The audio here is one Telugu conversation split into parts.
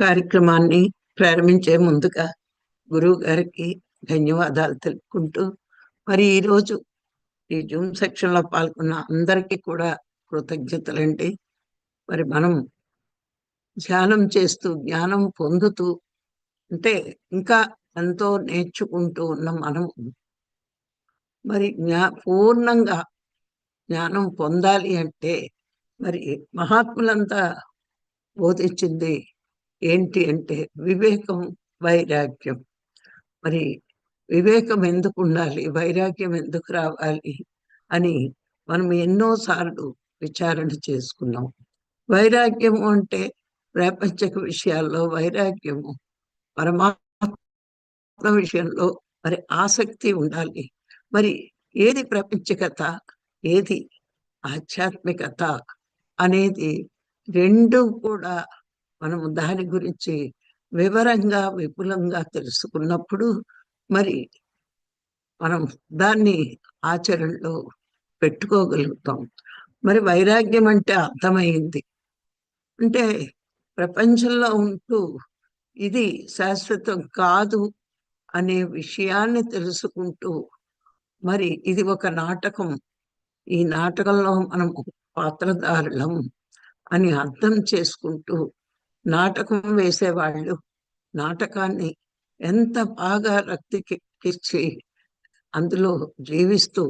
కార్యక్రమాన్ని ప్రారంభించే ముందుగా గురువు గారికి ధన్యవాదాలు తెలుపుకుంటూ మరి ఈరోజు ఈ జూమ్ సెక్షన్లో పాల్గొన్న అందరికీ కూడా కృతజ్ఞతలండి. మరి మనం ధ్యానం చేస్తూ జ్ఞానం పొందుతూ అంటే ఇంకా ఎంతో నేర్చుకుంటూ ఉన్న మనం మరి జ్ఞా పూర్ణంగా జ్ఞానం పొందాలి అంటే మరి మహాత్ములంతా బోధించింది ఏంటి అంటే వివేకం వైరాగ్యం. మరి వివేకం ఎందుకు ఉండాలి? వైరాగ్యం ఎందుకు రావాలి? అని మనం ఎన్నోసార్లు విచారణ చేసుకున్నాం. వైరాగ్యము అంటే ప్రాపంచక విషయాల్లో వైరాగ్యము పరమాత్మ విషయంలో మరి ఆసక్తి ఉండాలి. మరి ఏది ప్రపంచకత? ఏది ఆధ్యాత్మికత? అనేది రెండు కూడా మనము దాని గురించి వివరంగా విపులంగా తెలుసుకున్నప్పుడు మరి మనం దాన్ని ఆచరణలో పెట్టుకోగలుగుతాం. మరి వైరాగ్యం అంటే అర్థమైంది. అంటే ప్రపంచంలో ఉంటూ ఇది శాశ్వతం కాదు అనే విషయాన్ని తెలుసుకుంటూ మరి ఇది ఒక నాటకం. ఈ నాటకంలో మనం పాత్రధారులం అని అర్థం చేసుకుంటూ నాటకం వేసేవాళ్ళు. నాటకాన్ని ఎంత బాగా రక్తికిచ్చి అందులో జీవిస్తూ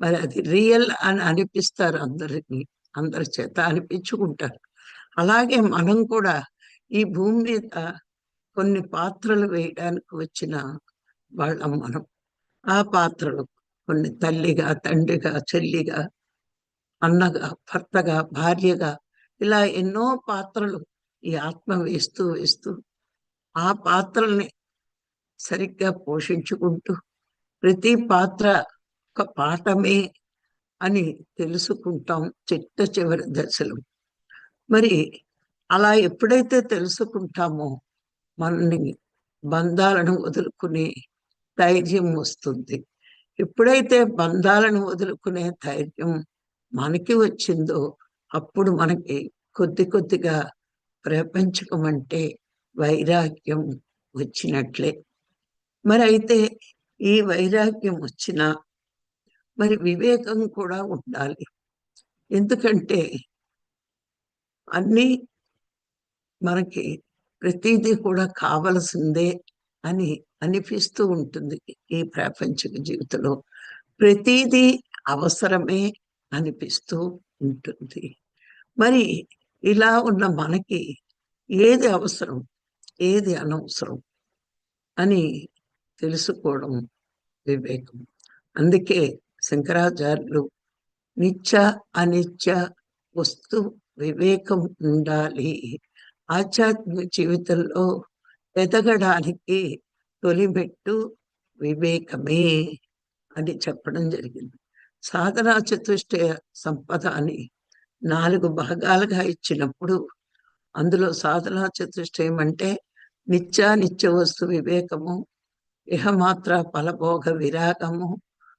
మరి అది రియల్ అని అనిపిస్తారు అందరినీ అందరి చేత అనిపించుకుంటారు. అలాగే మనం కూడా ఈ భూమి మీద కొన్ని పాత్రలు వేయడానికి వచ్చిన వాళ్ళం మనం. ఆ పాత్రలు కొన్ని తల్లిగా తండ్రిగా చెల్లిగా అన్నగా భర్తగా భార్యగా ఇలా ఎన్నో పాత్రలు ఈ ఆత్మ వేస్తూ వేస్తూ ఆ పాత్రల్ని సరిగ్గా పోషించుకుంటూ ప్రతి పాత్ర ఒక పాఠమే అని తెలుసుకుంటాం చిట్ట చివరి దశలు. మరి అలా ఎప్పుడైతే తెలుసుకుంటామో మనని బంధాలను వదులుకునే ధైర్యం వస్తుంది. ఎప్పుడైతే బంధాలను వదులుకునే ధైర్యం మనకి వచ్చిందో అప్పుడు మనకి కొద్ది కొద్దిగా ప్రపంచకం అంటే వైరాగ్యం వచ్చినట్లే. మరి అయితే ఈ వైరాగ్యం వచ్చిన మరి వివేకం కూడా ఉండాలి. ఎందుకంటే అన్నీ మనకి ప్రతిదీ కూడా కావలసిందే అని అనిపిస్తూ ఉంటుంది ఈ ప్రాపంచిక జీవితంలో. ప్రతిదీ అవసరమే అనిపిస్తూ ఉంటుంది. మరి ఇలా ఉన్న మనకి ఏది అవసరం ఏది అనవసరం అని తెలుసుకోవడం వివేకం. అందుకే శంకరాచార్యులు నిత్య అనిత్య వస్తు వివేకం ఉండాలి. ఆధ్యాత్మిక జీవితంలో ఎదగడానికి తొలిమెట్టు వివేకమే అని చెప్పడం జరిగింది. సాధనా చతుష్ట సంపద అని నాలుగు భాగాలుగా ఇచ్చినప్పుడు అందులో సాధనా చతుష్టయం అంటే నిత్య నిత్య వస్తు వివేకము ఇహమాత్ర ఫలభోగ విరాగము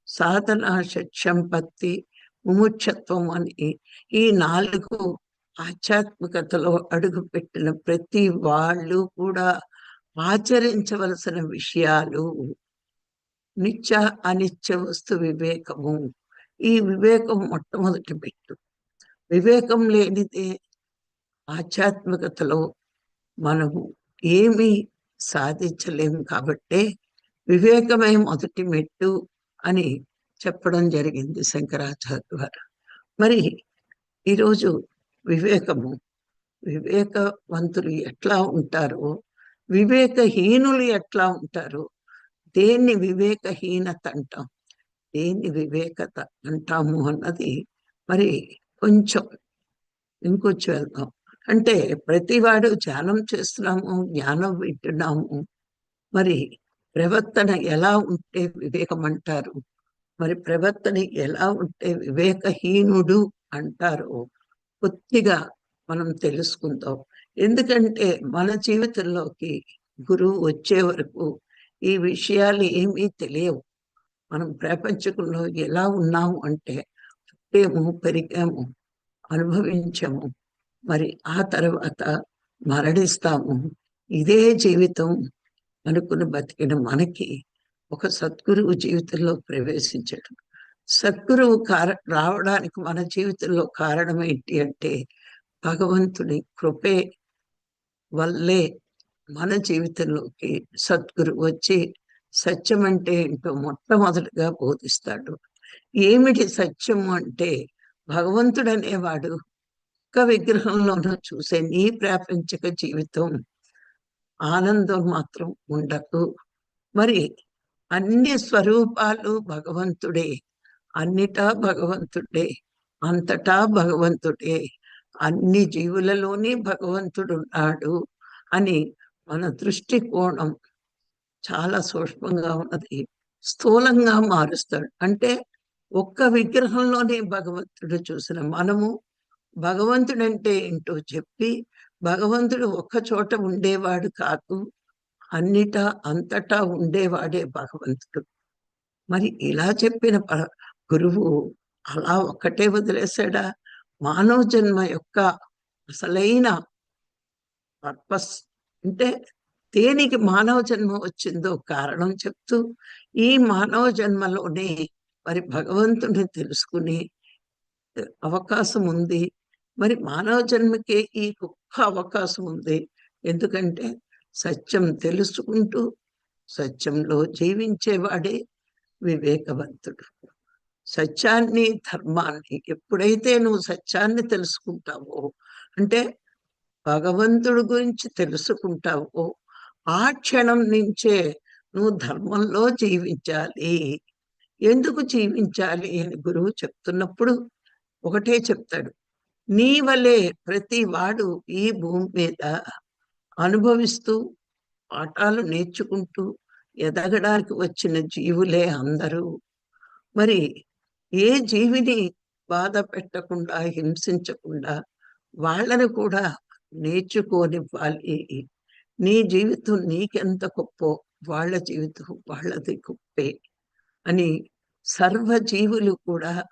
సాధన షట్సంపత్తి ముముక్షత్వం అని ఈ నాలుగు ఆధ్యాత్మికతలో అడుగుపెట్టిన ప్రతి వాళ్ళు కూడా ఆచరించవలసిన విషయాలు నిత్య అనిత్య వస్తు వివేకము. ఈ వివేకం మొట్టమొదటి పెట్టు వివేకం లేనిదే ఆధ్యాత్మికతలో మనము ఏమీ సాధించలేము కాబట్టే వివేకమే మొదటి మెట్టు అని చెప్పడం జరిగింది శంకరాచార్య వారు మరి ఈరోజు వివేకము వివేకవంతులు ఎట్లా ఉంటారో వివేకహీనులు ఎట్లా ఉంటారో దేన్ని వివేకహీనత అంటాం దేన్ని వివేకత అంటాము అన్నది మరి కొంచెం ఇంకొంచెం వెళ్దాం. అంటే ప్రతివాడు ధ్యానం చేస్తున్నాము జ్ఞానం వింటున్నాము. మరి ప్రవర్తన ఎలా ఉంటే వివేకం అంటారు మరి ప్రవర్తన ఎలా ఉంటే వివేకహీనుడు అంటారు కొద్దిగా మనం తెలుసుకుందాం. ఎందుకంటే మన జీవితంలోకి గురువు వచ్చే వరకు ఈ విషయాలు ఏమీ తెలియవు. మనం ప్రపంచంలో ఎలా ఉన్నాము అంటే పుట్టేము పెరిగాము అనుభవించాము. మరి ఆ తర్వాత మరణిస్తాము. ఇదే జీవితం అనుకుని బతికిన మనకి ఒక సద్గురువు జీవితంలో ప్రవేశించడం. సద్గురువు కార రావడానికి మన జీవితంలో కారణం ఏంటి అంటే భగవంతుని కృపే వల్లే మన జీవితంలోకి సద్గురు వచ్చి సత్యం అంటే ఏంటో మొట్టమొదటిగా బోధిస్తాడు. ఏమిటి సత్యం అంటే భగవంతుడు అనేవాడు ఒక్క విగ్రహంలోనూ చూసే నీ ప్రాపంచిక జీవితం ఆనందం మాత్రం ఉండదు. మరి అన్ని స్వరూపాలు భగవంతుడే అన్నిటా భగవంతుడే అంతటా భగవంతుడే అన్ని జీవులలోని భగవంతుడు ఉన్నాడు అని మన దృష్టి కోణం చాలా సూక్ష్మంగా ఉన్నది. స్థూలంగా మారుస్తాడు. అంటే ఒక్క విగ్రహంలోనే భగవంతుడు చూసిన మనము భగవంతుడు అంటే ఏంటో చెప్పి భగవంతుడు ఒక్క చోట ఉండేవాడు కాదు అన్నిటా అంతటా ఉండేవాడే భగవంతుడు. మరి ఇలా చెప్పిన గురువు అలా ఒక్కటే వదిలేశాడా? మానవ జన్మ యొక్క అసలైన పర్పస్ అంటే దేనికి మానవ జన్మ వచ్చిందో కారణం చెప్తూ ఈ మానవ జన్మలోనే మరి భగవంతుని తెలుసుకుని అవకాశం ఉంది మరి మానవ జన్మకే ఈ గొప్ప అవకాశం ఉంది ఎందుకంటే సత్యం తెలుసుకుంటూ సత్యంలో జీవించేవాడే వివేకవంతుడు. సత్యాన్ని ధర్మాన్ని ఎప్పుడైతే నువ్వు సత్యాన్ని తెలుసుకుంటావో అంటే భగవంతుడు గురించి తెలుసుకుంటావో ఆ క్షణం నుంచే నువ్వు ధర్మంలో జీవించాలి. ఎందుకు జీవించాలి అని గురువు చెప్తున్నప్పుడు ఒకటే చెప్తాడు. నీ వలే ప్రతి వాడు ఈ భూమి మీద అనుభవిస్తూ పాఠాలు నేర్చుకుంటూ ఎదగడానికి వచ్చిన జీవులే అందరూ. మరి ఏ జీవిని బాధ పెట్టకుండా హింసించకుండా వాళ్ళని కూడా నేర్చుకోనివ్వాలి. నీ జీవితం నీకెంత గొప్ప వాళ్ళ జీవితం వాళ్ళది గొప్పే. అని సర్వజీవులు కూడా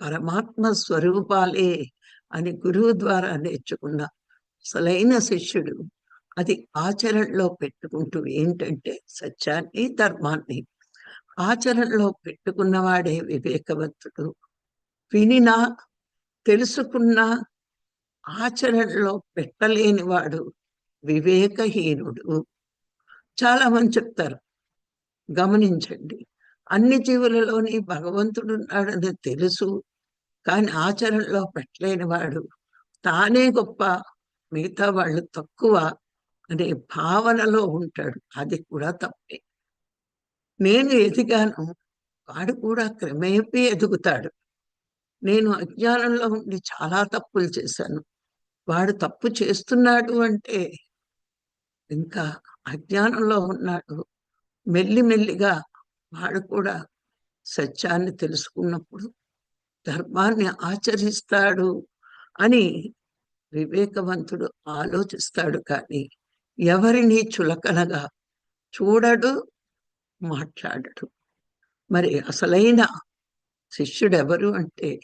పరమాత్మ స్వరూపాలే అని గురువు ద్వారా నేర్చుకున్న అసలైన శిష్యుడు అది ఆచరణలో పెట్టుకుంటూ ఏంటంటే సత్యాన్ని ధర్మాన్ని. ఆచరణలో పెట్టుకున్నవాడే వివేకవంతుడు. వినినా తెలుసుకున్న ఆచరణలో పెట్టలేని వాడు వివేకహీనుడు. చాలామంది చెప్తారు గమనించండి. అన్ని జీవులలోని భగవంతుడు ఉన్నాడని తెలుసు. కానీ ఆచరణలో పెట్టలేని వాడు తానే గొప్ప మిగతా వాళ్ళు తక్కువ అనే భావనలో ఉంటాడు. అది కూడా తప్పే. నేను ఎదిగాను వాడు కూడా క్రమేపీ ఎదుగుతాడు. నేను అజ్ఞానంలో ఉండి చాలా తప్పులు చేశాను. వాడు తప్పు చేస్తున్నాడు అంటే ఇంకా అజ్ఞానంలో ఉన్నాడు. మెల్లిమెల్లిగా వాడు కూడా సత్యాన్ని తెలుసుకున్నప్పుడు ధర్మాన్ని ఆచరిస్తాడు అని వివేకవంతుడు ఆలోచిస్తాడు. కానీ ఎవరిని చులకనగా చూడడు మాట్లాడడు. మరి అసలైన శిష్యుడు ఎవరు అంటే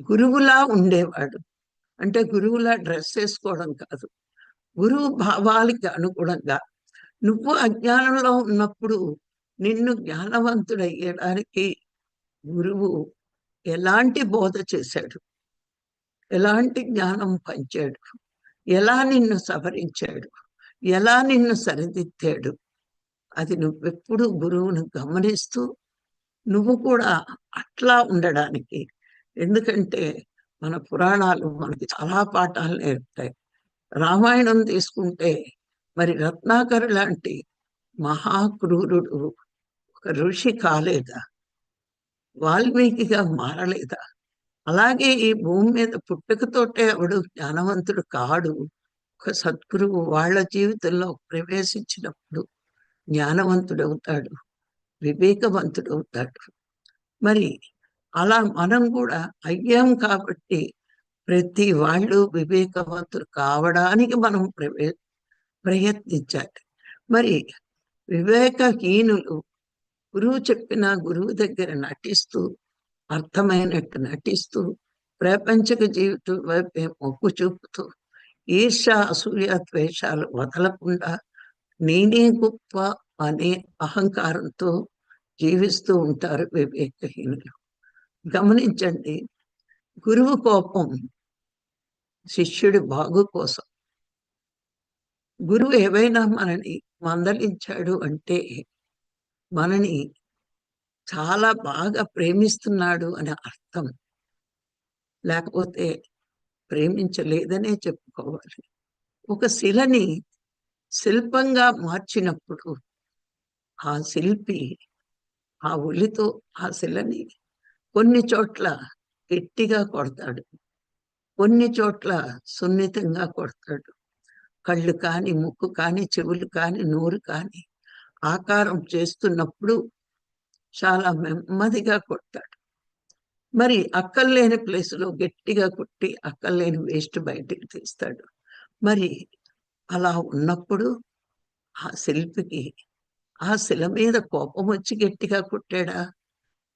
గురువులా ఉండేవాడు. అంటే గురువులా డ్రెస్ వేసుకోవడం కాదు. గురువు భావాలకి అనుగుణంగా నువ్వు అజ్ఞానంలో ఉన్నప్పుడు నిన్ను జ్ఞానవంతుడయ్యడానికి గురువు ఎలాంటి బోధ చేశాడు? ఎలాంటి జ్ఞానం పంచాడు? ఎలా నిన్ను సవరించాడు? ఎలా నిన్ను సరిదిద్దాడు? అది నువ్వెప్పుడు గురువును గమనిస్తూ నువ్వు కూడా అట్లా ఉండడానికి. ఎందుకంటే మన పురాణాలు మనకి చాలా పాఠాలు నేర్పుతాయి. రామాయణం తీసుకుంటే మరి రత్నాకరు లాంటి మహాక్రూరుడు ఋషి కాలేదా? వాల్మీకిగా మారలేదా? అలాగే ఈ భూమి మీద పుట్టుకతోటే అవడు జ్ఞానవంతుడు కాడు. ఒక సద్గురువు వాళ్ళ జీవితంలో ప్రవేశించినప్పుడు జ్ఞానవంతుడవుతాడు వివేకవంతుడవుతాడు. మరి అలా మనం కూడా అయ్యాం కాబట్టి ప్రతి వాళ్ళు వివేకవంతులు కావడానికి మనం ప్రవే ప్రయత్నించాలి. మరి వివేకహీనులు గురువు చెప్పిన గురువు దగ్గర నటిస్తూ అర్థమైనట్టు నటిస్తూ ప్రపంచక జీవితం వైపే మొక్కు చూపుతూ ఈర్ష అసూయ ద్వేషాలు వదలకుండా నేనే గొప్ప అనే అహంకారంతో జీవిస్తూ ఉంటారు వివేకహీనులు. గమనించండి గురువు కోపం శిష్యుడి బాగు కోసం. గురువు ఏవైనా మనని మందలించాడు అంటే మనని చాలా బాగా ప్రేమిస్తున్నాడు అనే అర్థం. లేకపోతే ప్రేమించలేదనే చెప్పుకోవాలి. ఒక శిలని శిల్పంగా మార్చినప్పుడు ఆ శిల్పి ఆ ఉలితో ఆ శిలని కొన్ని చోట్ల గట్టిగా కొడతాడు. కొన్ని చోట్ల సున్నితంగా కొడతాడు. కళ్ళు కాని ముక్కు కాని చెవులు కాని నోరు కానీ ఆకారం చేస్తున్నప్పుడు చాలా నెమ్మదిగా కొట్టాడు మరి అక్కర్లేని ప్లేసులో గట్టిగా కొట్టి అక్కర్లేని వేస్ట్ బయటికి తీస్తాడు. మరి అలా ఉన్నప్పుడు ఆ శిల్పికి ఆ శిల మీద కోపం వచ్చి గట్టిగా కొట్టాడా?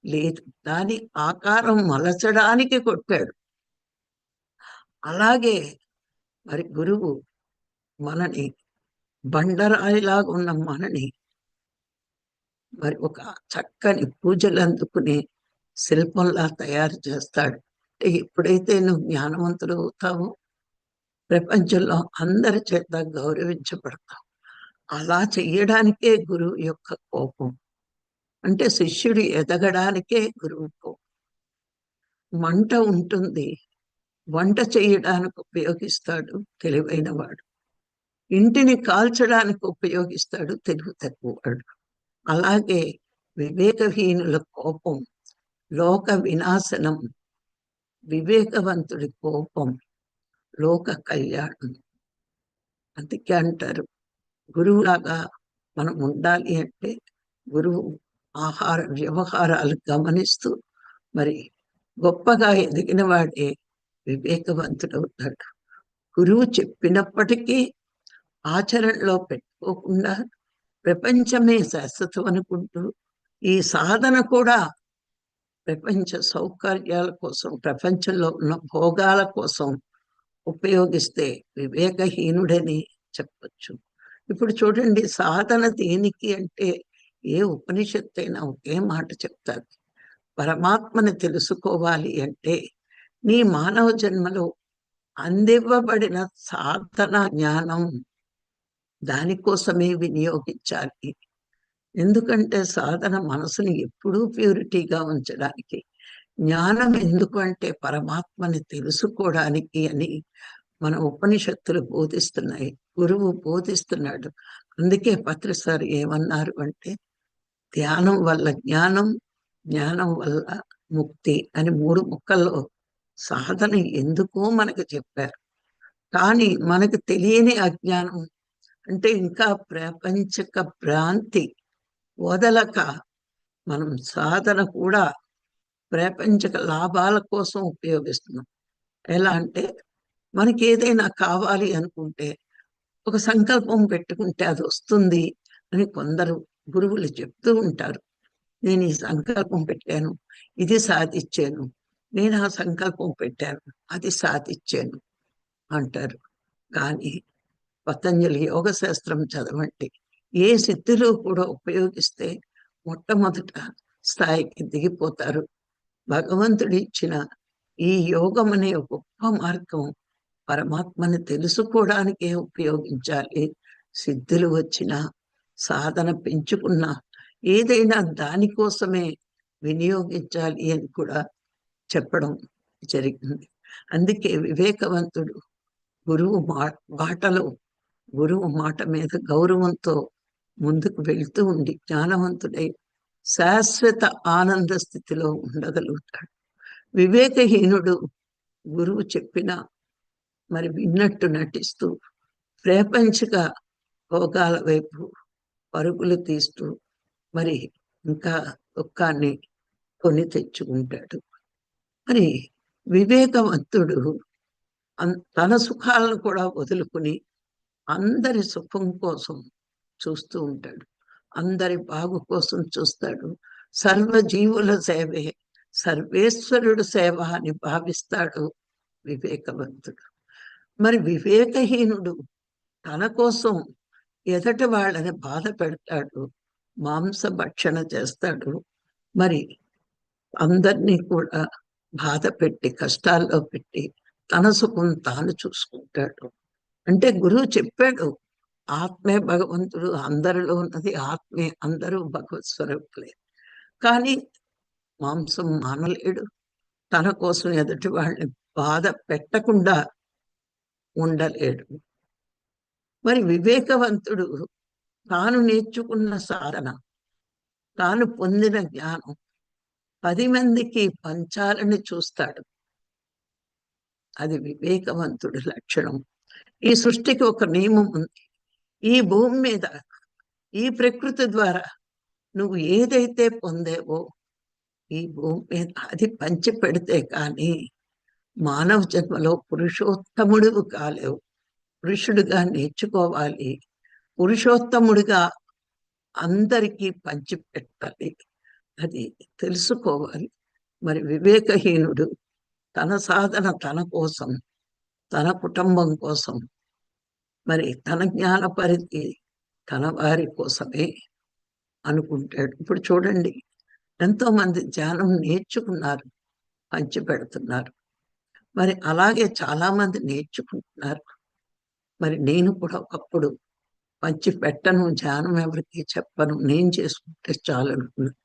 లేదు దాని ఆకారం మలచడానికి కొట్టాడు. అలాగే మరి గురువు మనని బండరాయిలాగా ఉన్న మనని మరి ఒక చక్కని పూజలు అందుకునే శిల్పంలా తయారు చేస్తాడు. అంటే ఎప్పుడైతే నువ్వు జ్ఞానవంతులు అవుతావో ప్రపంచంలో అందరి చేత గౌరవించబడతావు. అలా చెయ్యడానికే గురువు యొక్క కోపం. అంటే శిష్యుడు ఎదగడానికే గురువు కోపం. మంట ఉంటుంది. వంట చేయడానికి ఉపయోగిస్తాడు తెలివైన వాడు ఇంటిని కాల్చడానికి ఉపయోగిస్తాడు తెలివి తక్కువవాడు అలాగే వివేకహీనుల కోపం లోక వినాశనం వివేకవంతుడి కోపం లోక కళ్యాణం. అందుకే అంటారు గురువులాగా మనం ఉండాలి అంటే గురువు ఆహార వ్యవహారాలు గమనిస్తూ మరి గొప్పగా ఎదిగిన వాడే వివేకవంతుడవుతాడు. గురువు చెప్పినప్పటికీ ఆచరణలో పెట్టుకోకుండా ప్రపంచమే శాశ్వతం అనుకుంటూ ఈ సాధన కూడా ప్రపంచ సౌకర్యాల కోసం ప్రపంచంలో ఉన్న భోగాల కోసం ఉపయోగిస్తే వివేకహీనుడని చెప్పచ్చు. ఇప్పుడు చూడండి సాధన దేనికి అంటే ఏ ఉపనిషత్తు అయినా ఒకే మాట చెప్తారు. పరమాత్మని తెలుసుకోవాలి అంటే నీ మానవ జన్మలో అందివ్వబడిన సాధన జ్ఞానం దానికోసమే వినియోగించాలి. ఎందుకంటే సాధన మనసుని ఎప్పుడూ ప్యూరిటీగా ఉంచడానికి జ్ఞానం ఎందుకు అంటే పరమాత్మని తెలుసుకోవడానికి అని మన ఉపనిషత్తులు బోధిస్తున్నాయి. గురువు బోధిస్తున్నాడు. అందుకే పత్రిసారి ఏమన్నారు అంటే ధ్యానం వల్ల జ్ఞానం జ్ఞానం వల్ల ముక్తి అని మూడు ముక్కల్లో సాధన ఎందుకో మనకు చెప్పారు. కానీ మనకు తెలియని అజ్ఞానం అంటే ఇంకా ప్రపంచక భ్రాంతి వదలక. మనం సాధన కూడా ప్రపంచక లాభాల కోసం ఉపయోగిస్తున్నాం. ఎలా అంటే మనకి ఏదైనా కావాలి అనుకుంటే ఒక సంకల్పం పెట్టుకుంటే అది వస్తుంది అని కొందరు గురువులు చెప్తూ ఉంటారు. నేను ఈ సంకల్పం పెట్టాను ఇది సాధించాను నేను ఆ సంకల్పం పెట్టాను అది సాధించాను అంటారు. కానీ పతంజలి యోగ శాస్త్రం చదవండి. ఏ సిద్ధిలో కూడా ఉపయోగిస్తే మొట్టమొదట స్థాయికి దిగిపోతారు. భగవంతుడు ఇచ్చిన ఈ యోగం అనే గొప్ప మార్గం పరమాత్మని తెలుసుకోవడానికే ఉపయోగించాలి. సిద్ధులు వచ్చిన సాధన పెంచుకున్న ఏదైనా దానికోసమే వినియోగించాలి అని కూడా చెప్పడం జరిగింది. అందుకే వివేకవంతుడు గురువు మా బాటలో గురువు మాట మీద గౌరవంతో ముందుకు వెళ్తూ ఉండి జ్ఞానవంతుడై శాశ్వత ఆనంద స్థితిలో ఉండగలుగుతాడు. వివేకహీనుడు గురువు చెప్పిన మరి విన్నట్టు నటిస్తూ ప్రపంచిక భోగాల వైపు పరుగులు తీస్తూ మరి ఇంకా దుఃఖాన్ని కొని తెచ్చుకుంటాడు. మరి వివేకవంతుడు తన సుఖాలను కూడా వదులుకుని అందరి సుఖం కోసం చూస్తూ ఉంటాడు. అందరి బాగు కోసం చూస్తాడు. సర్వజీవుల సేవే సర్వేశ్వరుడు సేవ అని భావిస్తాడు వివేకవంతుడు. మరి వివేకహీనుడు తన కోసం ఎదటి వాళ్ళని బాధ పెడతాడు మాంస భక్షణ చేస్తాడు. మరి అందరినీ కూడా బాధ పెట్టి కష్టాల్లో పెట్టి తన సుఖం తాను చూసుకుంటాడు. అంటే గురువు చెప్పాడు ఆత్మే భగవంతుడు అందరిలో ఉన్నది ఆత్మే అందరూ భగవత్ స్వరూపులే. కానీ మాంసం మానలేడు తన కోసం ఎదుటి వాళ్ళని బాధ పెట్టకుండా ఉండలేడు. మరి వివేకవంతుడు తాను నేర్చుకున్న సాధన తాను పొందిన జ్ఞానం పది మందికి పంచాలని చూస్తాడు. అది వివేకవంతుడి లక్షణం. ఈ సృష్టికి ఒక నియమం ఉంది. ఈ భూమి మీద ఈ ప్రకృతి ద్వారా నువ్వు ఏదైతే పొందేవో ఈ భూమి మీద అది పంచి పెడితే కానీ మానవ జన్మలో పురుషోత్తముడు కాలేవు. పురుషుడిగా నేర్చుకోవాలి. పురుషోత్తముడిగా అందరికీ పంచిపెట్టాలి. అది తెలుసుకోవాలి. మరి వివేకహీనుడు తన సాధన తన కోసం తన కుటుంబం కోసం. మరి తన జ్ఞాన పరిధి తన వారి కోసమే అనుకుంటాడు. ఇప్పుడు చూడండి ఎంతో మంది ధ్యానం నేర్చుకున్నారు పంచి పెడుతున్నారు మరి అలాగే చాలా మంది నేర్చుకుంటున్నారు. మరి నేను కూడా ఒకప్పుడు పంచి పెట్టను ధ్యానం ఎవరికి చెప్పను నేను చేసుకుంటే చాలు అనుకున్నాను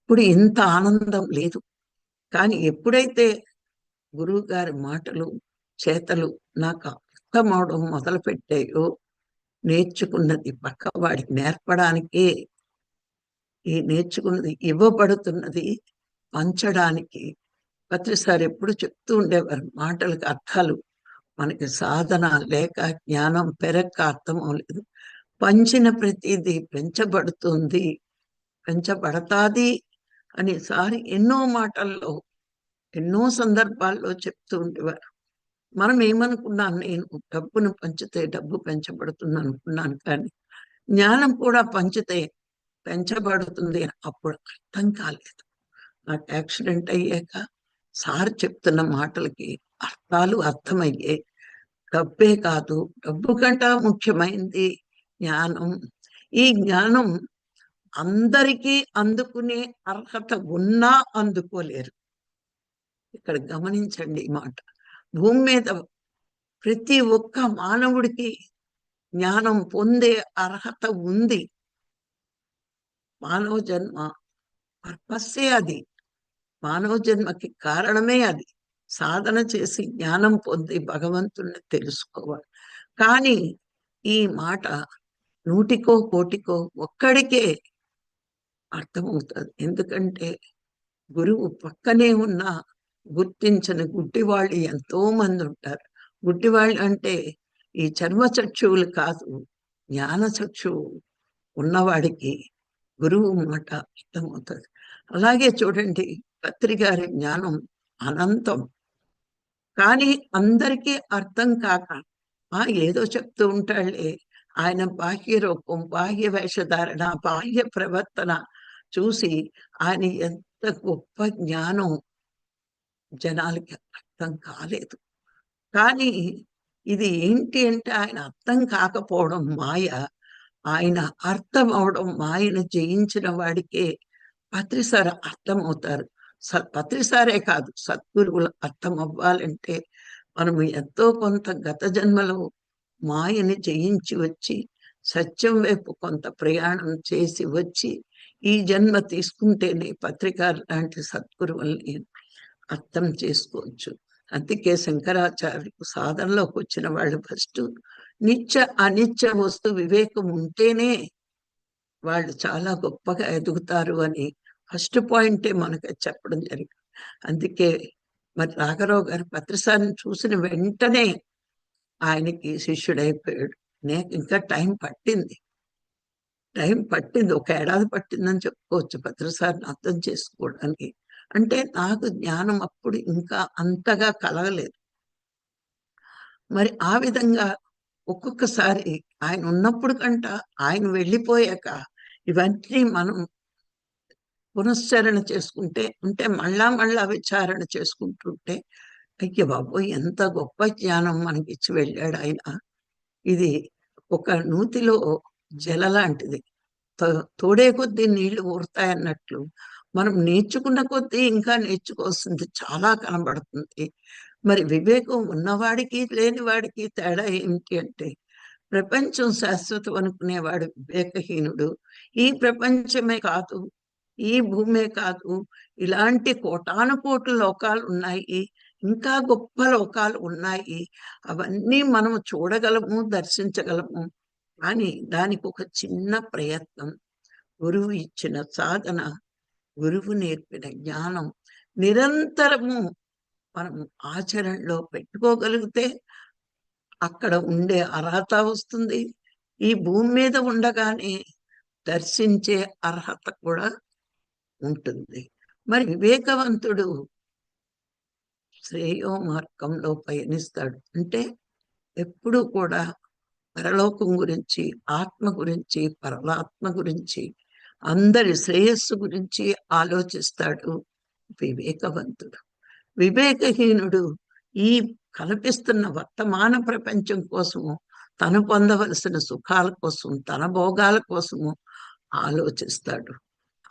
ఇప్పుడు ఇంత ఆనందం లేదు. కానీ ఎప్పుడైతే గురువు గారి మాటలు చేతలు నాకు అర్థమవడం మొదలు పెట్టాయో నేర్చుకున్నది పక్క వాడికి నేర్పడానికే. ఈ నేర్చుకున్నది ఇవ్వబడుతున్నది పంచడానికి. ప్రతిసారి ఎప్పుడు చెప్తూ ఉండేవారు మాటలకు అర్థాలు. మనకి సాధన లేక జ్ఞానం పెరక్క అర్థం అవ్వలేదు పంచిన ప్రతిదీ పెంచబడుతుంది. పెంచబడతాది అనేసారి ఎన్నో మాటల్లో ఎన్నో సందర్భాల్లో చెప్తూ ఉండేవారు. మనం ఏమనుకున్నాను నేను డబ్బును పంచితే డబ్బు పెంచబడుతుంది అనుకున్నాను కానీ జ్ఞానం కూడా పంచితే పెంచబడుతుంది అని అప్పుడు అర్థం కాలేదు. నాకు యాక్సిడెంట్ అయ్యాక సార్ చెప్తున్న మాటలకి అర్థాలు అర్థమయ్యే డబ్బే కాదు. డబ్బు కంటే ముఖ్యమైంది జ్ఞానం. ఈ జ్ఞానం అందరికీ అందుకునే అర్హత ఉన్నా అందుకోలేరు. ఇక్కడ గమనించండి ఈ మాట. భూమి మీద ప్రతి ఒక్క మానవుడికి జ్ఞానం పొందే అర్హత ఉంది. మానవ జన్మ పర్పస్సే అది. మానవ జన్మకి కారణమే అది. సాధన చేసి జ్ఞానం పొంది భగవంతుణ్ణి తెలుసుకోవాలి. కానీ ఈ మాట నూటికో కోటికో ఒక్కడికే అర్థమవుతుంది. ఎందుకంటే గురువు పక్కనే ఉన్న గుర్తించని గుడ్డివాళ్ళు ఎంతో మంది ఉంటారు. గుడ్డివాళ్ళు అంటే ఈ చర్మ చక్షువులు కాదు జ్ఞాన చక్షువు ఉన్నవాడికి గురువు మాట అర్థమవుతుంది. అలాగే చూడండి పత్రికారి జ్ఞానం అనంతం. కానీ అందరికీ అర్థం కాక ఆ ఏదో చెప్తూ ఉంటాళ్ళే ఆయన బాహ్య రూపం బాహ్య వేషధారణ బాహ్య ప్రవర్తన చూసి ఆయన ఎంత గొప్ప జ్ఞానం జనాలకి అర్థం కాలేదు. కానీ ఇది ఏంటి అంటే ఆయన అర్థం కాకపోవడం మాయ ఆయన అర్థం అవడం మాయను జయించిన వాడికే పత్రిసార అర్థం అవుతారు స పత్రిసారే కాదు సద్గురువులు అర్థం అవ్వాలంటే మనం ఎంతో కొంత గత జన్మలో మాయని జయించి వచ్చి సత్యం వైపు కొంత ప్రయాణం చేసి వచ్చి ఈ జన్మ తీసుకుంటేనే పత్రిక లాంటి సద్గురువుల్ని అర్థం చేసుకోవచ్చు. అందుకే శంకరాచార్యులు సాధనలోకి వచ్చిన వాళ్ళు ఫస్ట్ నిత్య అనిత్య వస్తు వివేకం ఉంటేనే వాళ్ళు చాలా గొప్పగా ఎదుగుతారు అని ఫస్ట్ పాయింటే మనకు చెప్పడం జరిగింది. అందుకే మరి రాఘరావు గారి పత్రిసారిని చూసిన వెంటనే ఆయనకి శిష్యుడైపోయాడు. నేను ఇంకా టైం పట్టింది. టైం పట్టింది. ఒక ఏడాది పట్టిందని చెప్పుకోవచ్చు భద్రసారిని అర్థం చేసుకోవడానికి. అంటే నాకు జ్ఞానం అప్పుడు ఇంకా అంతగా కలగలేదు. మరి ఆ విధంగా ఒక్కొక్కసారి ఆయన ఉన్నప్పుడు కంట ఆయన వెళ్ళిపోయాక ఇవన్నీ మనం పునశ్చరణ చేసుకుంటే అంటే మళ్ళా మళ్ళా విచారణ చేసుకుంటుంటే అయ్య బాబోయ్! ఎంత గొప్ప జ్ఞానం మనకిచ్చి వెళ్ళాడు ఆయన. ఇది ఒక నూతిలో జల లాంటిది. తోడే కొద్దీ నీళ్ళు ఊరుతాయన్నట్లు మనం నేర్చుకున్న కొద్దీ ఇంకా నేర్చుకోవాల్సింది చాలా కనబడుతుంది. మరి వివేకం ఉన్నవాడికి లేని వాడికి తేడా ఏమిటి అంటే ప్రపంచం శాశ్వతం అనుకునేవాడు వివేకహీనుడు. ఈ ప్రపంచమే కాదు ఈ భూమే కాదు ఇలాంటి కోటాను కోట్ల లోకాలు ఉన్నాయి ఇంకా గొప్ప లోకాలు ఉన్నాయి. అవన్నీ మనం చూడగలము దర్శించగలము. కానీ దానికి ఒక చిన్న ప్రయత్నం. గురువు ఇచ్చిన సాధన గురువు నేర్పిన జ్ఞానం నిరంతరము మనం ఆచరణలో పెట్టుకోగలిగితే అక్కడ ఉండే అర్హత వస్తుంది. ఈ భూమి మీద ఉండగానే దర్శించే అర్హత కూడా ఉంటుంది. మరి వివేకవంతుడు శ్రేయో మార్గంలో పయనిస్తాడు. అంటే ఎప్పుడు కూడా పరలోకం గురించి ఆత్మ గురించి పరమాత్మ గురించి అందరి శ్రేయస్సు గురించి ఆలోచిస్తాడు వివేకవంతుడు. వివేకహీనుడు ఈ కల్పిస్తున్న వర్తమాన ప్రపంచం కోసము తను పొందవలసిన సుఖాల కోసం తన భోగాల కోసము ఆలోచిస్తాడు.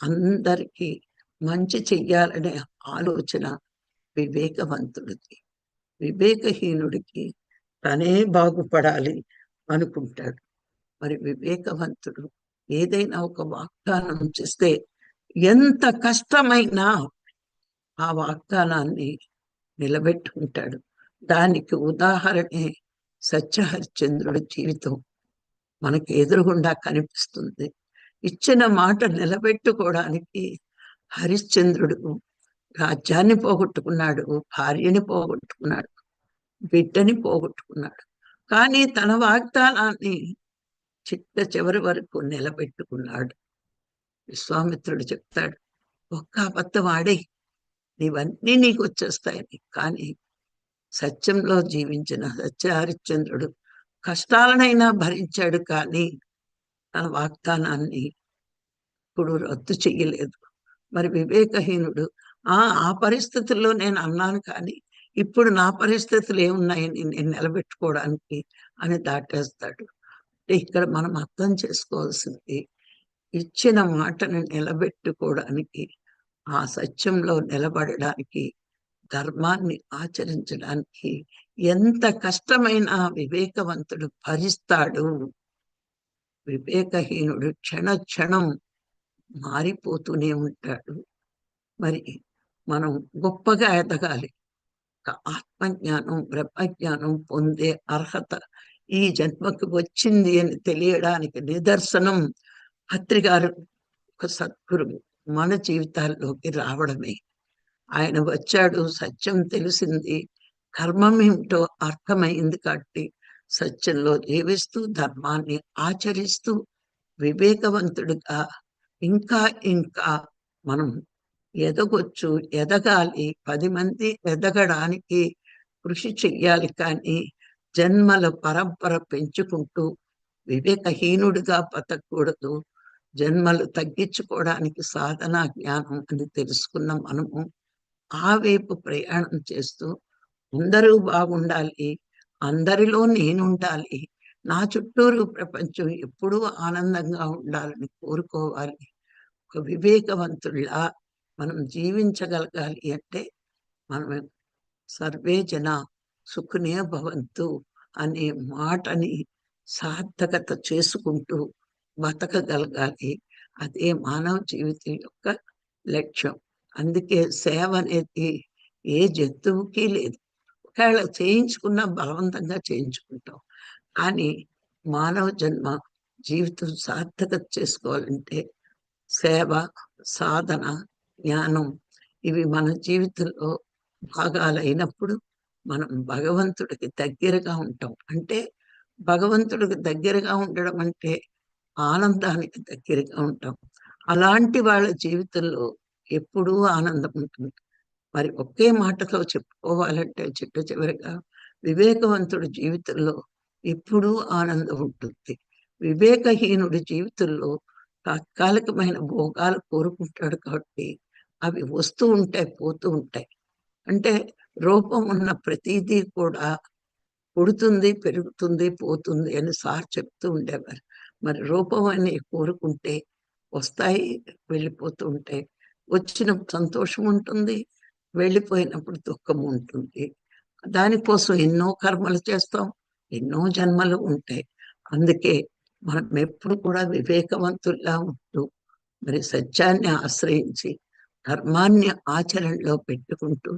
అందరికీ మంచి చెయ్యాలనే ఆలోచన వివేకవంతుడికి వివేకహీనుడికి తనే బాగుపడాలి అనుకుంటాడు. మరి వివేకవంతుడు ఏదైనా ఒక వాగ్దానం చేస్తే ఎంత కష్టమైనా ఆ వాగ్దానాన్ని నిలబెట్టుకుంటాడు. దానికి ఉదాహరణే సత్యహరిచంద్రుడి జీవితం. మనకి ఎదురుగుండా కనిపిస్తుంది. ఇచ్చిన మాట నిలబెట్టుకోవడానికి హరిశ్చంద్రుడు రాజ్యాన్ని పోగొట్టుకున్నాడు భార్యని పోగొట్టుకున్నాడు బిడ్డని పోగొట్టుకున్నాడు. కానీ తన వాగ్దానాన్ని చిట్ట చివరి వరకు నిలబెట్టుకున్నాడు. విశ్వామిత్రుడు చెప్తాడు ఒక్క అబద్ధం ఆడే నీవన్నీ నీకు వచ్చేస్తాయని కానీ సత్యంలో జీవించిన సత్య హరిశ్చంద్రుడు కష్టాలనైనా భరించాడు కానీ తన వాగ్దానాన్ని ఇప్పుడు రద్దు చెయ్యలేదు. మరి వివేకహీనుడు ఆ ఆ పరిస్థితుల్లో నేను అన్నాను కానీ ఇప్పుడు నా పరిస్థితులు ఏమున్నాయని నేను నిలబెట్టుకోవడానికి అని దాటేస్తాడు. అంటే ఇక్కడ మనం అర్థం చేసుకోవాల్సింది ఇచ్చిన మాటను నిలబెట్టుకోవడానికి ఆ సత్యంలో నిలబడడానికి ధర్మాన్ని ఆచరించడానికి ఎంత కష్టమైన వివేకవంతుడు భరిస్తాడు. వివేకహీనుడు క్షణ క్షణం మారిపోతూనే ఉంటాడు. మరి మనం గొప్పగా ఎదగాలి. ఆత్మజ్ఞానం బ్రహ్మజ్ఞానం పొందే అర్హత ఈ జన్మకు వచ్చింది అని తెలియడానికి నిదర్శనం పత్రికారు ఒక సద్గురు మన జీవితాల్లోకి రావడమే. ఆయన వచ్చాడు సత్యం తెలిసింది కర్మం ఏమిటో అర్థమైంది కాబట్టి సత్యంలో జీవిస్తూ ధర్మాన్ని ఆచరిస్తూ వివేకవంతుడిగా ఇంకా ఇంకా మనం ఎదగొచ్చు ఎదగాలి. పది మంది ఎదగడానికి కృషి చెయ్యాలి కానీ జన్మల పరంపర పెంచుకుంటూ వివేకహీనుడిగా బతకూడదు. జన్మలు తగ్గించుకోవడానికి సాధన జ్ఞానం అని తెలుసుకున్న మనము ఆ వైపు ప్రయాణం చేస్తూ అందరూ బాగుండాలి అందరిలో నేనుండాలి నా చుట్టూరు ప్రపంచం ఎప్పుడూ ఆనందంగా ఉండాలని కోరుకోవాలి. ఒక వివేకవంతుల్లా మనం జీవించగలగాలి అంటే మనం సర్వే జన సుఖనే భవంతు అనే మాటని సార్థకత చేసుకుంటూ బతకగలగాలి. అదే మానవ జీవితం యొక్క లక్ష్యం. అందుకే సేవ అనేది ఏ జంతువుకి లేదు. ఒకవేళ చేయించుకున్న బలవంతంగా చేయించుకుంటాం. కానీ మానవ జన్మ జీవితం సార్థకత చేసుకోవాలంటే సేవ సాధన జ్ఞానం ఇవి మన జీవితంలో భాగాలైనప్పుడు మనం భగవంతుడికి దగ్గరగా ఉంటాం. అంటే భగవంతుడికి దగ్గరగా ఉండడం అంటే ఆనందానికి దగ్గరగా ఉంటాం. అలాంటి వాళ్ళ జీవితంలో ఎప్పుడూ ఆనందం ఉంటుంది. మరి ఒకే మాటతో చెప్పుకోవాలంటే చిట్ట చివరిగా వివేకవంతుడి జీవితంలో ఎప్పుడూ ఆనందం ఉంటుంది. వివేకహీనుడి జీవితంలో తాత్కాలికమైన భోగాలు కోరుకుంటాడు కాబట్టి అవి వస్తూ ఉంటాయి పోతూ ఉంటాయి. అంటే రూపం ఉన్న ప్రతిదీ కూడా పుడుతుంది పెరుగుతుంది పోతుంది అని సార్ చెప్తూ ఉండేవారు. మరి రూపం అని కోరుకుంటే వస్తాయి వెళ్ళిపోతూ ఉంటాయి వచ్చినప్పుడు సంతోషం ఉంటుంది వెళ్ళిపోయినప్పుడు దుఃఖం ఉంటుంది. దానికోసం ఎన్నో కర్మలు చేస్తాం ఎన్నో జన్మలు ఉంటాయి. అందుకే మనం ఎప్పుడు కూడా వివేకవంతుల్లా ఉంటూ మరి సత్యాన్ని ఆశ్రయించి ధర్మాన్ని ఆచరణలో పెట్టుకుంటూ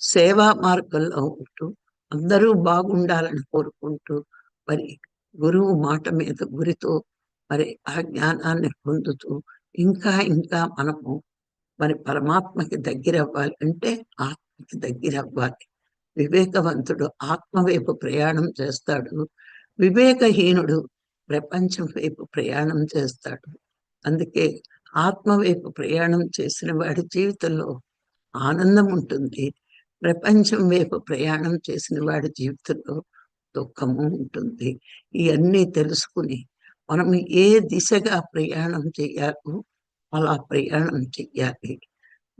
సేవా మార్గంలో ఉంటూ అందరూ బాగుండాలని కోరుకుంటూ మరి గురువు మాట మీద గురితో మరి ఆ జ్ఞానాన్ని పొందుతూ ఇంకా ఇంకా మనము మరి పరమాత్మకి దగ్గర అవ్వాలి అంటే ఆత్మకి దగ్గర అవ్వాలి వివేకవంతుడు ఆత్మ వైపు ప్రయాణం చేస్తాడు. వివేకహీనుడు ప్రపంచం వైపు ప్రయాణం చేస్తాడు. అందుకే ఆత్మ వైపు ప్రయాణం చేసిన వాడి జీవితంలో ఆనందం ఉంటుంది. ప్రపంచం వైపు ప్రయాణం చేసిన వాడి జీవితంలో దుఃఖము ఉంటుంది. ఇవన్నీ తెలుసుకుని మనం ఏ దిశగా ప్రయాణం చేయాలో అలా ప్రయాణం చెయ్యాలి.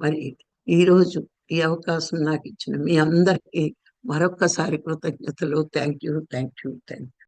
మరి ఈరోజు ఈ అవకాశం నాకు ఇచ్చిన మీ అందరికీ మరొక్కసారి కృతజ్ఞతలు. Thank you thank you thank you.